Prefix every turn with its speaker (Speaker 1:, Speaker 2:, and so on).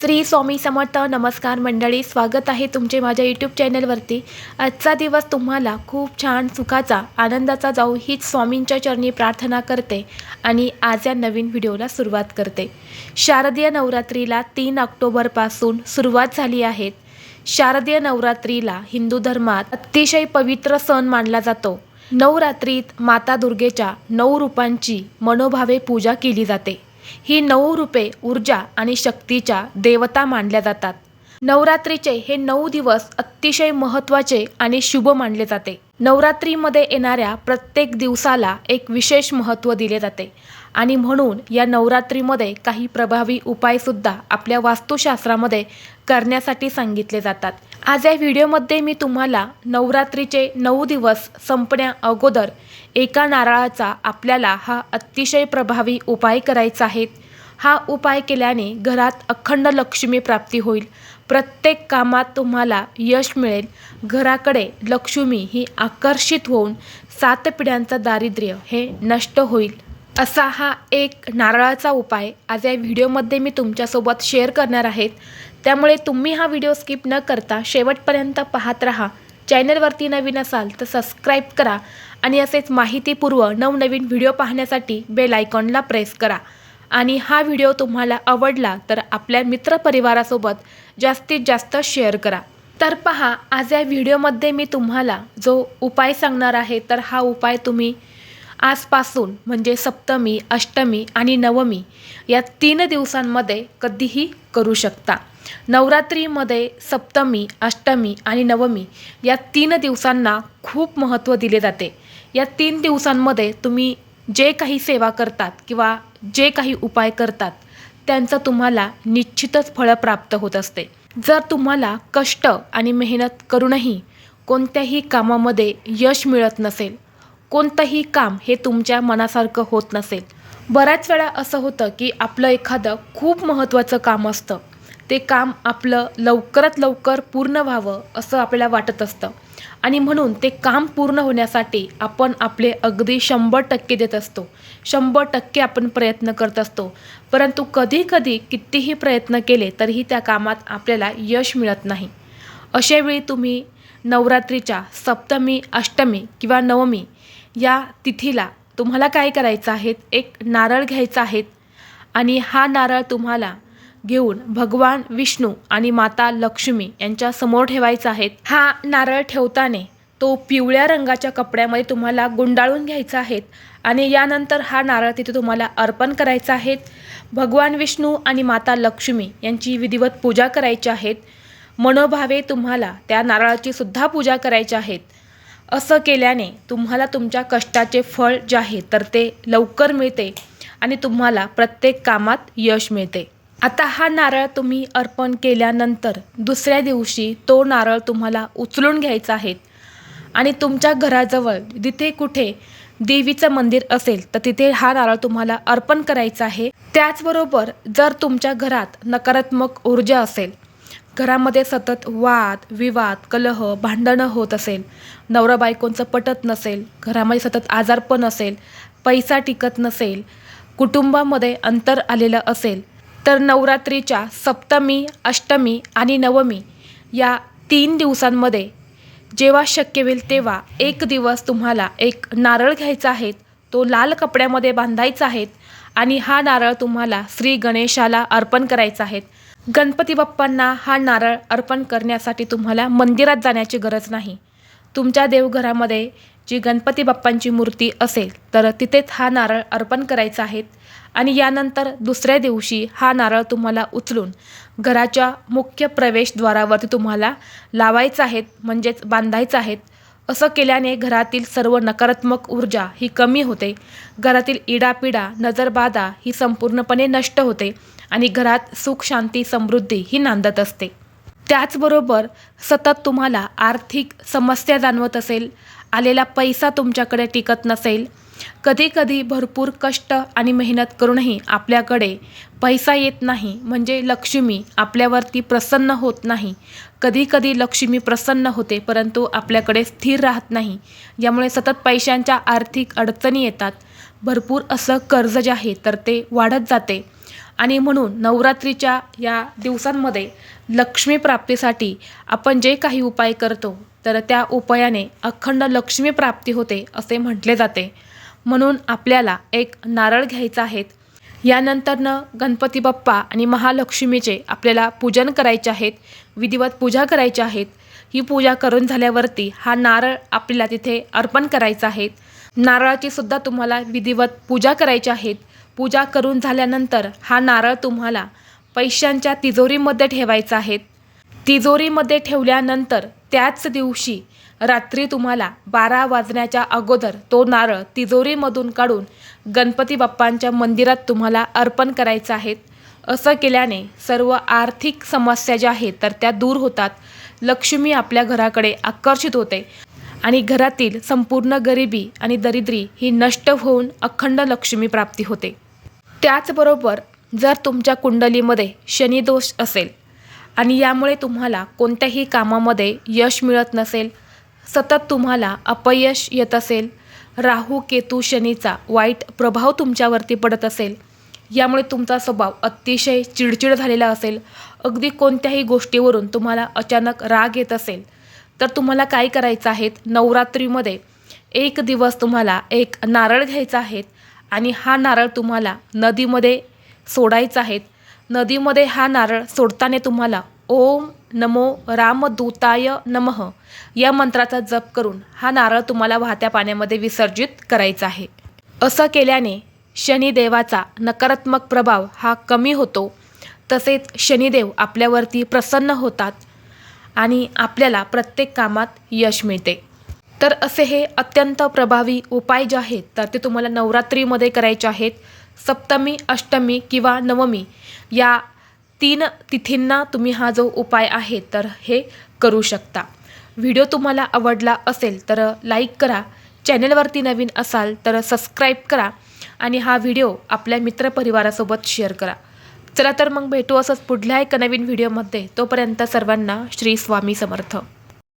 Speaker 1: श्री स्वामी समर्थ नमस्कार मंडळी स्वागत आहे तुमचे माझ्या यूट्यूब चॅनलवरती आजचा दिवस तुम्हाला खूप छान सुखाचा आनंदाचा जाऊ हीच स्वामींच्या चरणी प्रार्थना करते आणि आज या नवीन व्हिडिओला सुरुवात करते. शारदीय नवरात्रीला तीन ऑक्टोबरपासून सुरुवात झाली आहे. शारदीय नवरात्रीला हिंदू धर्मात अतिशय पवित्र सण मानला जातो. नवरात्रीत माता दुर्गेच्या नऊ रूपांची मनोभावे पूजा केली जाते. ही नऊ रूपे ऊर्जा आणि शक्तीच्या देवता मानल्या जातात. नवरात्रीचे हे नऊ दिवस अतिशय महत्त्वाचे आणि शुभ मानले जाते. नवरात्रीमध्ये येणाऱ्या प्रत्येक दिवसाला एक विशेष महत्त्व दिले जाते. आणि म्हणून या नवरात्रीमध्ये काही प्रभावी उपायसुद्धा आपल्या वास्तुशास्त्रामध्ये करण्यासाठी सांगितले जातात. आज या व्हिडिओमध्ये मी तुम्हाला नवरात्रीचे नऊ दिवस संपण्या अगोदर एका नारळाचा आपल्याला हा अतिशय प्रभावी उपाय करायचा आहे. हा उपाय केल्याने घरात अखंड लक्ष्मी प्राप्ती होईल. प्रत्येक कामात तुम्हाला यश मिळेल. घराकडे लक्ष्मी ही आकर्षित होऊन सात पिढ्यांचं दारिद्र्य हे नष्ट होईल. असा हा एक नारळाचा उपाय आज या व्हिडिओमध्ये मी तुमच्यासोबत शेअर करणार आहेत. त्यामुळे तुम्ही हा व्हिडिओ स्किप न करता शेवटपर्यंत पाहत राहा. चॅनलवरती नवीन असाल तर सबस्क्राईब करा आणि असेच माहितीपूर्व नवनवीन व्हिडिओ पाहण्यासाठी बेल आयकॉनला प्रेस करा. आणि हा व्हिडिओ तुम्हाला आवडला तर आपल्या मित्रपरिवारासोबत जास्तीत जास्त शेअर करा. तर पहा आज या व्हिडिओमध्ये मी तुम्हाला जो उपाय सांगणार आहे तर हा उपाय तुम्ही आजपासून म्हणजे सप्तमी अष्टमी आणि नवमी या तीन दिवसांमध्ये कधीही करू शकता. नवरात्रीमध्ये सप्तमी अष्टमी आणि नवमी या तीन दिवसांना खूप महत्त्व दिले जाते. या तीन दिवसांमध्ये तुम्ही जे काही सेवा करतात किंवा जे काही उपाय करतात त्यांचं तुम्हाला निश्चितच फळं प्राप्त होत असते. जर तुम्हाला कष्ट आणि मेहनत करूनही कोणत्याही कामामध्ये यश मिळत नसेल कोणतंही काम हे तुमच्या मनासारखं होत नसेल. बऱ्याच वेळा असं होतं की आपलं एखादं खूप महत्त्वाचं काम असतं. ते काम आपलं लवकरात लवकर पूर्ण व्हावं असं आपल्याला वाटत असतं. आणि म्हणून ते काम पूर्ण होण्यासाठी आपण आपले अगदी शंभर टक्के देत असतो. शंभर टक्के आपण प्रयत्न करत असतो. परंतु कधीकधी कितीही प्रयत्न केले तरीही त्या कामात आपल्याला यश मिळत नाही. अशावेळी तुम्ही नवरात्रीच्या सप्तमी अष्टमी किंवा नवमी या तिथीला तुम्हाला काय करायचं आहे? एक नारळ घ्यायचा आहे. आणि हा नारळ तुम्हाला घेऊन भगवान विष्णू आणि माता लक्ष्मी यांच्या समोर ठेवायचा आहे. हा नारळ ठेवताना तो पिवळ्या रंगाच्या कपड्यामध्ये तुम्हाला गुंडाळून घ्यायचा आहे. आणि यानंतर हा नारळ तिथे तुम्हाला अर्पण करायचा आहे. भगवान विष्णू आणि माता लक्ष्मी यांची विधिवत पूजा करायची आहेत मनोभावे तुम्हाला त्या नारळाची सुद्धा पूजा करायची आहेत असं केल्याने तुम्हाला तुमच्या कष्टाचे फळ जे आहे तर ते लवकर मिळते आणि तुम्हाला प्रत्येक कामात यश मिळते. आता हा नारळ तुम्ही अर्पण केल्यानंतर दुसऱ्या दिवशी तो नारळ तुम्हाला उचलून घ्यायचा आहे आणि तुमच्या घराजवळ जिथे कुठे देवीचं मंदिर असेल तर तिथे हा नारळ तुम्हाला अर्पण करायचा आहे. त्याचबरोबर जर तुमच्या घरात नकारात्मक ऊर्जा असेल घरामध्ये सतत वाद विवाद कलह भांडणं होत असेल. नवरा बायकोंचं पटत नसेल घरामध्ये सतत आजारपण असेल पैसा टिकत नसेल कुटुंबामध्ये अंतर आलेलं असेल तर नवरात्रीच्या सप्तमी अष्टमी आणि नवमी या तीन दिवसांमध्ये जेव्हा शक्य होईल तेव्हा एक दिवस तुम्हाला एक नारळ घ्यायचा आहे तो लाल कपड्यामध्ये बांधायचा आहे आणि हा नारळ तुम्हाला श्री गणेशाला अर्पण करायचा आहे. गणपती बाप्पांना हा नारळ अर्पण करण्यासाठी तुम्हाला मंदिरात जाण्याची गरज नाही. तुमच्या देवघरामध्ये जी गणपती बाप्पांची मूर्ती असेल तर तिथेच हा नारळ अर्पण करायचा आहे आणि यानंतर दुसऱ्या दिवशी हा नारळ तुम्हाला उचलून घराच्या मुख्य प्रवेशद्वारावरती तुम्हाला लावायचा आहेत म्हणजेच बांधायचं आहेत असं केल्याने घरातील सर्व नकारात्मक ऊर्जा ही कमी होते. घरातील इडापिडा नजरबाधा ही संपूर्णपणे नष्ट होते आणि घरात सुख शांती समृद्धी ही नांदत असते. त्याचबरोबर सतत तुम्हाला आर्थिक समस्या जाणवत असेल आलेला पैसा तुमच्याकडे टिकत नसेल कधीकधी भरपूर कष्ट आणि मेहनत करूनही आपल्याकडे पैसा येत नाही. म्हणजे लक्ष्मी आपल्यावरती प्रसन्न होत नाही. कधीकधी लक्ष्मी प्रसन्न होते परंतु आपल्याकडे स्थिर राहत नाही. यामुळे सतत पैशांच्या आर्थिक अडचणी येतात. भरपूर असं कर्ज जे आहे तर ते वाढत जाते. आणि म्हणून नवरात्रीच्या या दिवसांमध्ये लक्ष्मी प्राप्तीसाठी आपण जे काही उपाय करतो तर त्या उपायाने अखंड लक्ष्मी प्राप्ती होते असे म्हटले जाते. म्हणून आपल्याला एक नारळ घ्यायचा आहे. यानंतरनं गणपती बाप्पा आणि महालक्ष्मीचे आपल्याला पूजन करायचे आहेत. विधिवत पूजा करायची आहेत. ही पूजा करून झाल्यावरती हा नारळ आपल्याला तिथे अर्पण करायचा आहे. नारळाची सुद्धा तुम्हाला विधिवत पूजा करायची आहेत पूजा करून झाल्यानंतर हा नारळ तुम्हाला पैशांच्या तिजोरीमध्ये ठेवायचा आहे. तिजोरीमध्ये ठेवल्यानंतर त्याच दिवशी रात्री तुम्हाला बारा वाजण्याच्या अगोदर तो नारळ तिजोरीमधून काढून गणपती बाप्पांच्या मंदिरात तुम्हाला अर्पण करायचं आहे. असं केल्याने सर्व आर्थिक समस्या ज्या आहेत तर त्या दूर होतात. लक्ष्मी आपल्या घराकडे आकर्षित होते आणि घरातील संपूर्ण गरिबी आणि दरिद्री ही नष्ट होऊन अखंड लक्ष्मी प्राप्ती होते. त्याचबरोबर जर तुमच्या कुंडलीमध्ये शनिदोष असेल आणि यामुळे तुम्हाला कोणत्याही कामामध्ये यश मिळत नसेल सतत तुम्हाला अपयश येत असेल. राहू केतू शनीचा वाईट प्रभाव तुमच्यावरती पडत असेल. यामुळे तुमचा स्वभाव अतिशय चिडचिड झालेला असेल. अगदी कोणत्याही गोष्टीवरून तुम्हाला अचानक राग येत असेल. तर तुम्हाला काय करायचं आहेत नवरात्रीमध्ये एक दिवस तुम्हाला एक नारळ घ्यायचा आहे आणि हा नारळ तुम्हाला नदीमध्ये सोडायचा आहे. नदीमध्ये हा नारळ सोडताना तुम्हाला ओम नमो रामदूताय नमः. या मंत्राचा जप करून हा नारळ तुम्हाला वाहत्या पाण्यामध्ये विसर्जित करायचा आहे. असं केल्याने शनिदेवाचा नकारात्मक प्रभाव हा कमी होतो. तसेच शनिदेव आपल्यावरती प्रसन्न होतात आणि आपल्याला प्रत्येक कामात यश मिळते. तर असे हे अत्यंत प्रभावी उपाय जे आहेत तर ते तुम्हाला नवरात्रीमध्ये करायचे आहेत. सप्तमी अष्टमी किंवा नवमी या तीन तिथींना तुम्ही हा जो उपाय आहे तर हे करू शकता. व्हिडिओ तुम्हाला आवडला असेल तर लाईक करा. चॅनलवरती नवीन असाल तर सबस्क्राईब करा आणि हा व्हिडिओ आपल्या मित्रपरिवारासोबत शेअर करा. चला तर मग भेटू असंच पुढल्या एका नवीन व्हिडिओमध्ये. तोपर्यंत सर्वांना श्री स्वामी समर्थ.